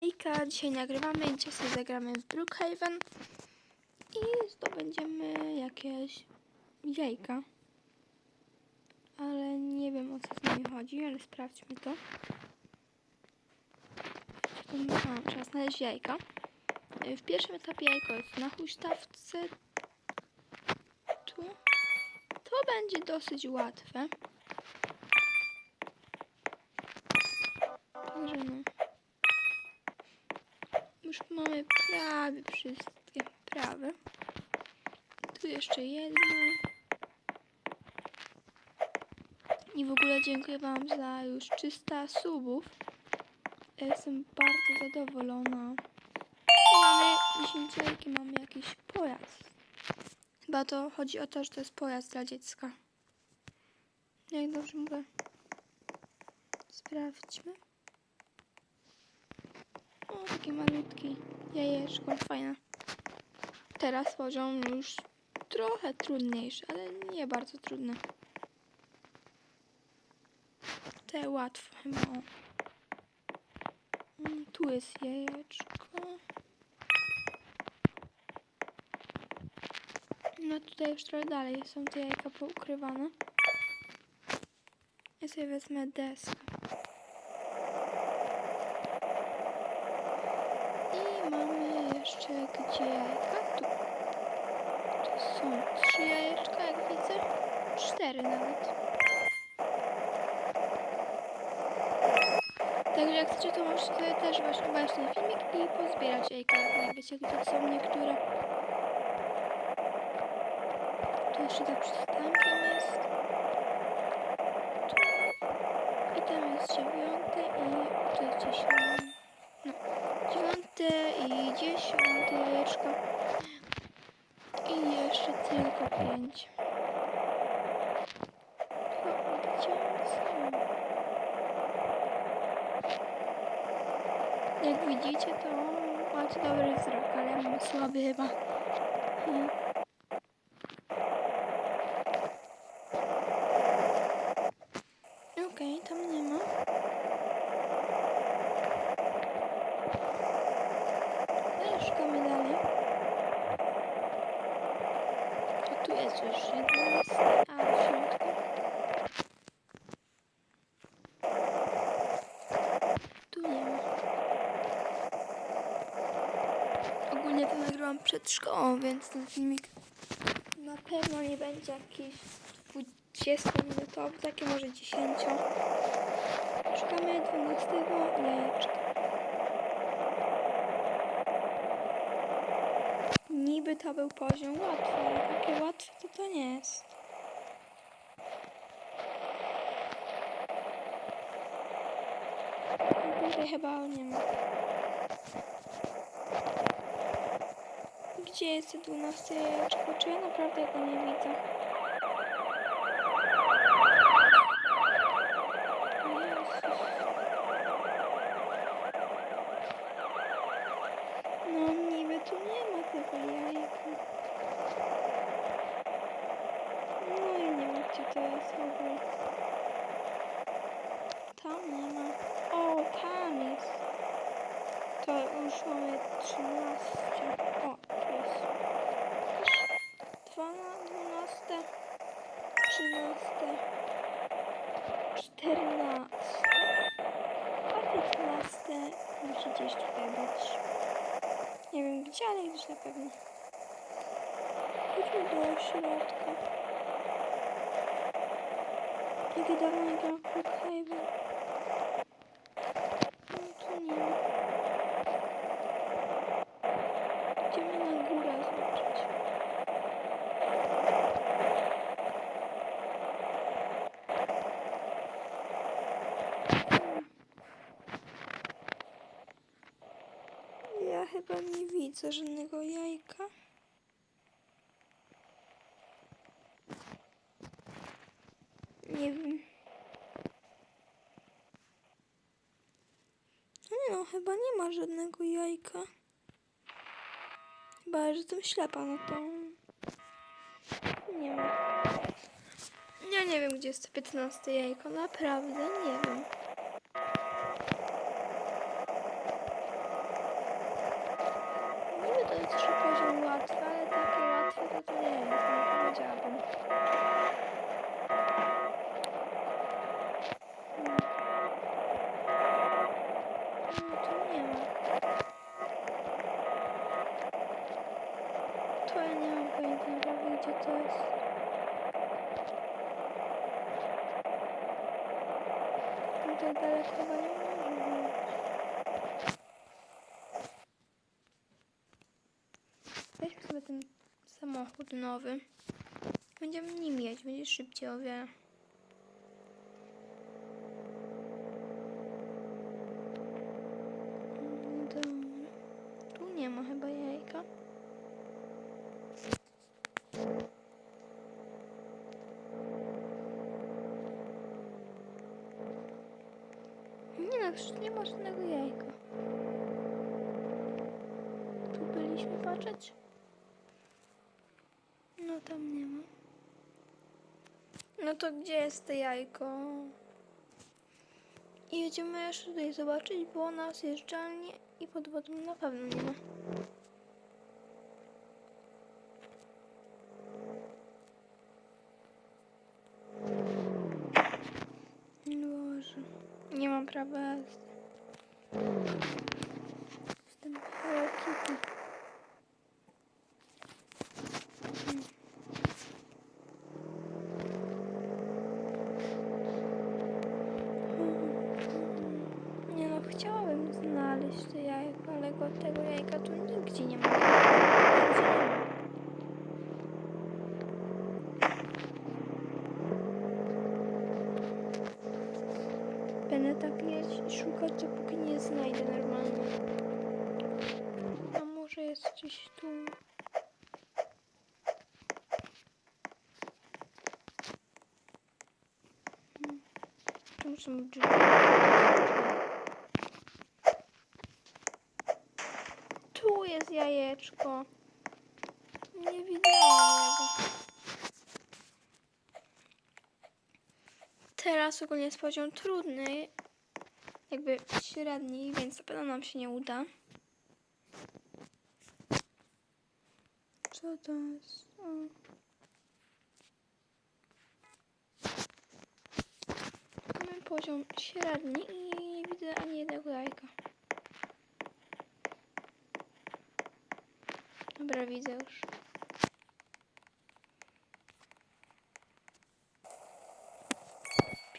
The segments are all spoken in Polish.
Hejka, dzisiaj nagrywamy dzisiaj sobie zagramy w Brookhaven i zdobędziemy jakieś jajka. Ale nie wiem o co z nimi chodzi, ale sprawdźmy to. A, trzeba znaleźć jajka. Y, W pierwszym etapie jajko jest na huśtawce. Tu. To będzie dosyć łatwe. Także no. Już mamy prawie wszystkie prawe. Tu jeszcze jedno. I w ogóle dziękuję Wam za już 300 subów. Ja Jestem bardzo zadowolona. I mamy 10 jajki, mamy jakiś pojazd. Chyba to chodzi o to, że to jest pojazd dla dziecka. Jak dobrze mówię. Sprawdźmy. O, taki malutki jajeczko, fajne. Teraz poziom już trochę trudniejszy, ale nie bardzo trudny. Te łatwo chyba. O. Mm, Tu jest jajeczko. No tutaj już trochę dalej są te jajka poukrywane. Ja sobie wezmę deskę. I mamy jeszcze gdzie jajka? Tu. Tu są trzy jajeczka, jak widzę. Cztery nawet. Także jak chcecie, to możecie też właśnie obejrzeć ten filmik i pozbierać jajka. Jak wiecie, gdzie są niektóre. Tu jeszcze tak przystankiem jest. I tam jest dziewiąte i tu jest dziesiąte. No. Dziewiąte i dziesiąte jajeczko. I jeszcze tylko pięć. O, gdzie one są? Jak widzicie, to macie dobry wzrok, ale ja mam słaby chyba. Mhm. Okej, tam nie ma. Ale szukamy dalej. A tu jest już jedenaste, a w środku. Tu nie ma. Ogólnie to nagrywam przed szkołą, więc ten filmik na pewno nie będzie jakiś 20-minutowy, takie może 10. Szukamy 12 jajeczka. Niby to był poziom łatwy, ale takie łatwe to to nie jest. Tutaj chyba nie ma. Gdzie jest to 12 jajeczko? Czy ja naprawdę go nie widzę? No niby tu nie ma tego jajka. No i nie wiem gdzie to jest. Tam nie ma. O, tam jest. To już mamy 13. O, tu jest. 12, 13, 14. A 15 musi gdzieś tutaj być. Nie wiem gdzie, ale gdzieś na pewno. Chodźmy do środka. Jakie dawno nie gram w Brookhaven. No tu nie ma. Idziemy na górę zobaczyć. Ja chyba nie widzę żadnego jajka. Nie wiem. No nie no, chyba nie ma żadnego jajka. Chyba, że jestem ślepa, no to... Nie ma. Ja nie wiem, gdzie jest to 15 jajko. Naprawdę nie wiem. użyła wcale takie łatwe, to to nie wiem, co powiedziałabym. Tutaj daleko, bo nie ten samochód nowy. Będziemy nim jeździć, będzie szybciej o wiele. Tu nie ma chyba jajka. Nie no, przecież nie ma żadnego jajka. Tu byliśmy patrzeć? Tam nie ma. No to gdzie jest to jajko? I jedziemy jeszcze tutaj zobaczyć, bo na zjeżdżalni i pod wodą na pewno nie ma. Boże, nie mam prawa jazdy. Jestem Hello Kitty. Nie no, chciałabym znaleźć to jajko, ale go, tego jajka tu. Nigdzie nie ma. Będę tak jeść i szukać, dopóki nie znajdę normalnie. A może jest gdzieś tu? Hmm. Tu są drzwi. Tu jest jajeczko. Nie widziałam. Teraz ogólnie jest poziom trudny, jakby średni, więc na pewno nam się nie uda. Co to jest? O. Mamy poziom średni i nie widzę ani jednego jajka. Dobra, widzę już.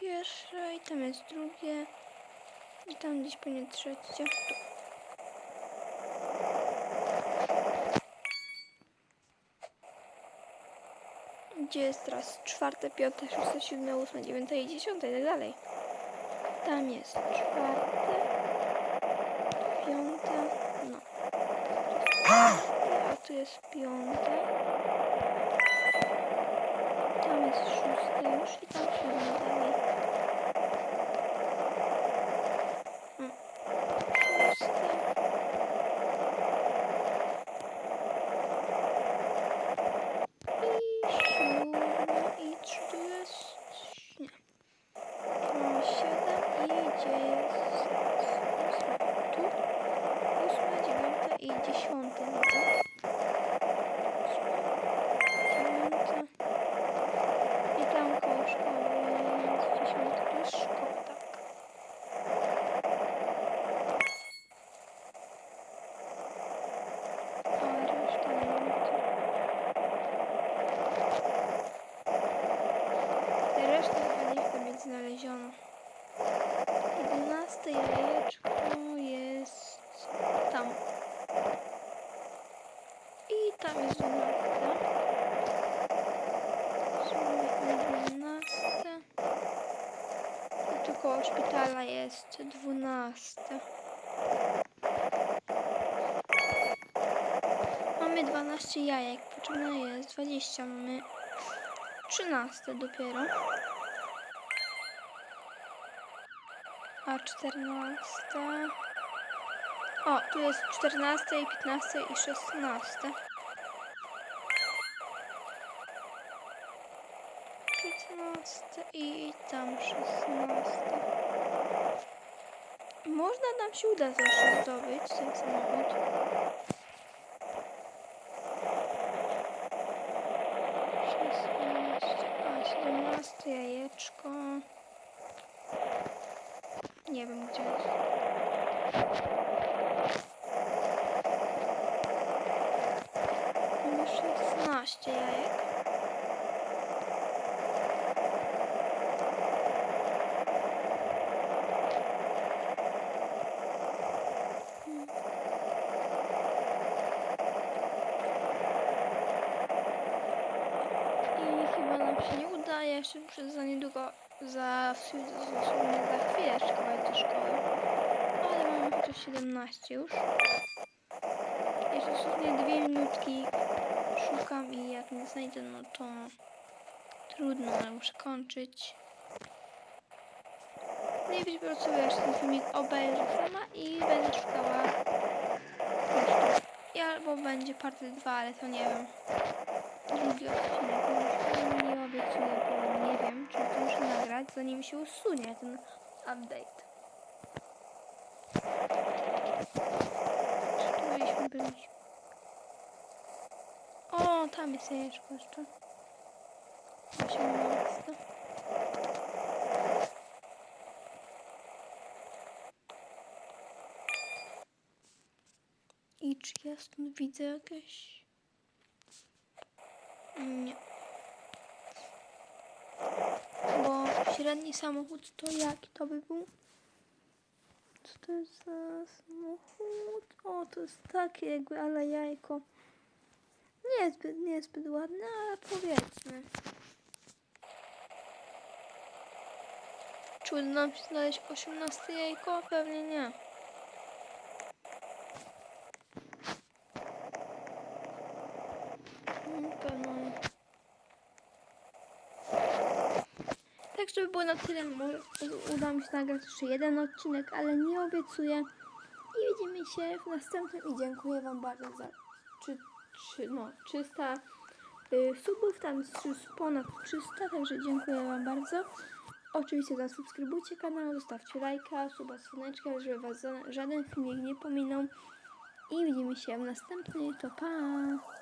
Pierwsze i tam jest drugie. I tam gdzieś pewnie trzecie. Gdzie jest teraz czwarte, piąte, szóste, siódme, ósme, dziewiąte i dziesiąte i tak dalej. Tam jest czwarte, piąte, no. Jest piąte. Tam jest szóste już i tam siódme dalej. Mm. Szóste. I siódme i czy tu jest? Nie. Tu mamy siedem i gdzie jest ósme? Tu? Ósme, dziewiąte i dziesiąte widzę. Dziewiąte. I tam koło szkoły jest dziesiąte. To jest szkoła, tak. A reszta nie wiem gdzie. Reszta chyba nie chce być znaleziona. Jedenaste jajeczko jest tam. I tam jest dwunaste. Sobie jedenaste. Szpitala jest dwunaste. Mamy 12 jajek, potrzebne jest 20. Mamy 13 dopiero. A 14. O, tu jest 14, i 15 i 16. 15 i tam 16. Można nam się uda zawsze zdobyć ten samochód. Szesnaście, jajeczko. Nie wiem gdzie jest. Uda. Ja jeszcze muszę za niedługo, za, za chwileczkę wejść do szkoły. Ale mamy chociaż 17 już. Jeszcze dosłownie dwie minutki szukam i jak nie znajdę, no to trudno, ale muszę kończyć. No i być po jeszcze ten filmik obejrzę sama i będę szukała jeszcze. I albo będzie party 2, ale to nie wiem drugi odcinek. Już nie obiecuję, bo nie wiem, czy to muszę nagrać, zanim się usunie ten update. Czy tu mieliśmy być? O, tam jest jajeczko jeszcze. 18. I czy ja stąd widzę jakieś... Nie. Bo średni samochód to jaki to by był? Co to jest za samochód? O, to jest takie jakby, ale jajko. Niezbyt, niezbyt ładne, ale powiedzmy. Czy uda nam się znaleźć 18 jajko? Pewnie nie. Mm, Pewno nie. Tak, żeby było na tyle, może uda mi się nagrać jeszcze jeden odcinek, ale nie obiecuję. I widzimy się w następnym i dziękuję Wam bardzo za trzy, trzy, no, 300 y, subów, tam jest ponad 300, także dziękuję Wam bardzo. Oczywiście zasubskrybujcie kanał, zostawcie lajka, suba, słoneczka, żeby Was żaden filmik nie pominął. I widzimy się w następnej, to pa!